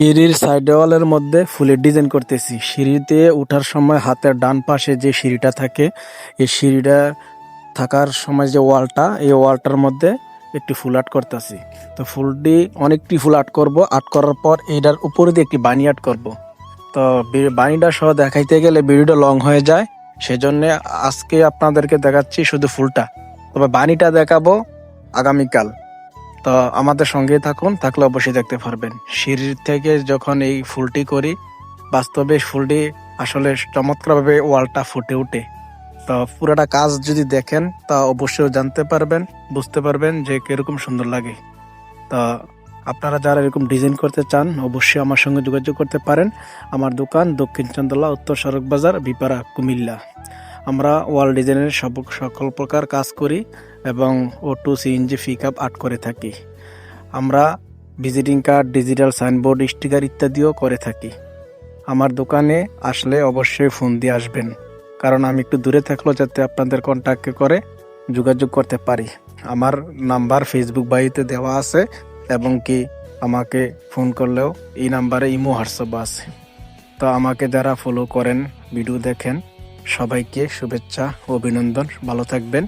সিঁড়ির সাইড ওয়ালের মধ্যে ফুলের ডিজাইন করতেছি। সিঁড়িতে ওঠার সময় হাতের ডান পাশে যে সিঁড়িটা থাকে, এই সিঁড়িটা থাকার সময় যে ওয়ালটা এই ওয়ালটার মধ্যে একটি ফুল আর্ট করতেছি। তো ফুলটি অনেকটি ফুল আর্ট করব। আর্ট করার পর এটার উপরে দিয়ে একটি বানি আর্ট করব। তো বানিটা সহ দেখাইতে গেলে ভিডিওটা লং হয়ে যায়। সেজন্য আজকে আপনাদেরকে দেখাচ্ছি শুধু ফুলটা। তবে বানিটা দেখাবো আগামীকাল। তো আমাদের সঙ্গেই থাকুন, থাকলে অবশ্যই দেখতে পারবেন। সিঁড়ির থেকে যখন এই ফুলটি করি, বাস্তবে ফুলটি আসলে চমৎকারভাবে ওয়ালটা ফুটে ওঠে। তো পুরোটা কাজ যদি দেখেন, তা অবশ্যই জানতে পারবেন, বুঝতে পারবেন যে কীরকম সুন্দর লাগে। তা আপনারা যারা এরকম ডিজাইন করতে চান, অবশ্যই আমার সঙ্গে যোগাযোগ করতে পারেন। আমার দোকান দক্ষিণ চন্দ্রলা উত্তর সড়ক বাজার, বিপাড়া, কুমিল্লা। আমরা ওয়াল ডিজাইনের সব সকল প্রকার কাজ করি এবং ও টু সিএনজি পিক আপ আর্ট করে থাকি। আমরা visiting card digital signboard sticker ইত্যাদিও করে থাকি। আমার দোকানে আসলে অবশ্যই ফোন দিয়ে আসবেন। কারণ আমি একটু দূরে থাকলেও যাতে আপনাদের কন্ট্যাক্ট করে, যোগাযোগ করতে পারি। আমার নাম্বার ফেসবুক বাড়িতে দেওয়া আছে এবং কি আমাকে ফোন করলেও এই নাম্বারে ইমো হোয়াটসঅ্যাপ আছে। তো আমাকে যারা ফলো করেন ভিডিও দেখেন সবাইকে শুভেচ্ছা অভিনন্দন। ভালো থাকবেন।